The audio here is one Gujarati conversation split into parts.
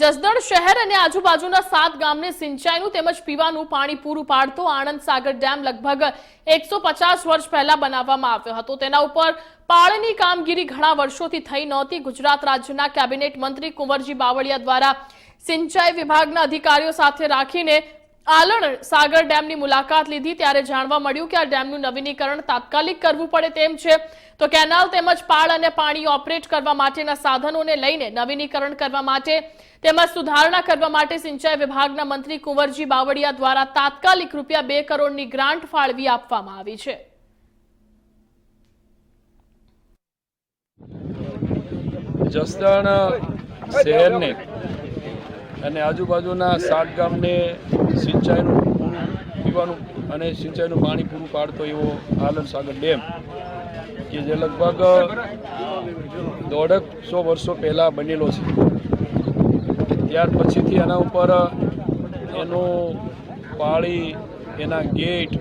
જસદણ શહેર અને આજુબાજુના સાત ગામને સિંચાઈનું તેમજ પીવાનું પાણી પૂરું પાડતો આણંદ સાગર ડેમ લગભગ એકસો વર્ષ પહેલા બનાવવામાં આવ્યો હતો. તેના ઉપર પાળની કામગીરી ઘણા વર્ષોથી થઈ નહોતી. ગુજરાત રાજ્યના કેબિનેટ મંત્રી કુંવરજી બાવળિયા દ્વારા સિંચાઈ વિભાગના અધિકારીઓ સાથે રાખીને આલણ સાગર ડેમની મુલાકાત લીધી ત્યારે જાણવા મળ્યું કે આ ડેમનું નવીનીકરણ તાત્કાલિક કરવું પડે તેમ છે. તો કેનાલ તેમજ પાળ અને પાણી ઓપરેટ કરવા માટેના સાધનોને લઈને નવીનીકરણ કરવા માટે તેમજ સુધારણા કરવા માટે સિંચાઈ વિભાગના મંત્રી કુંવરજી બાવળિયા દ્વારા તાત્કાલિક રૂપિયા બે કરોડની ગ્રાન્ટ ફાળવી આપવામાં આવી છે. જસદણ શહેરને અને આજુબાજુના સાત ગામને સિંચાઈનું પૂરું પીવાનું અને સિંચાઈનું પાણી પૂરું પાડતો એવો આલમ સાગર ડેમ, કે જે લગભગ દોઢક સો વર્ષો પહેલાં બનેલો છે. ત્યાર પછીથી એના ઉપર એનું પાળી, એના ગેટ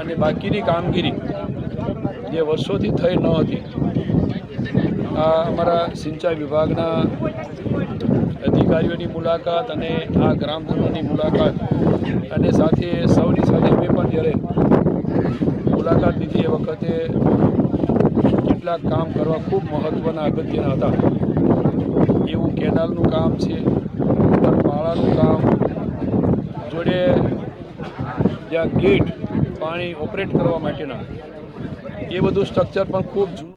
અને બાકીની કામગીરી જે વર્ષોથી થઈ ન હતી, આ અમારા સિંચાઈ વિભાગના અધિકારીઓની મુલાકાત અને આ ગ્રામજનોની મુલાકાત અને સાથે સૌની સાથે મેં પણ જ્યારે મુલાકાત લીધી એ વખતે કેટલાક કામ કરવા ખૂબ મહત્ત્વના અગત્યના હતા. એવું કેનાલનું કામ છે પાળાનું કામ, જોડે જ્યાં ગેટ પાણી ઓપરેટ કરવા માટેના, એ બધું સ્ટ્રક્ચર પણ ખૂબ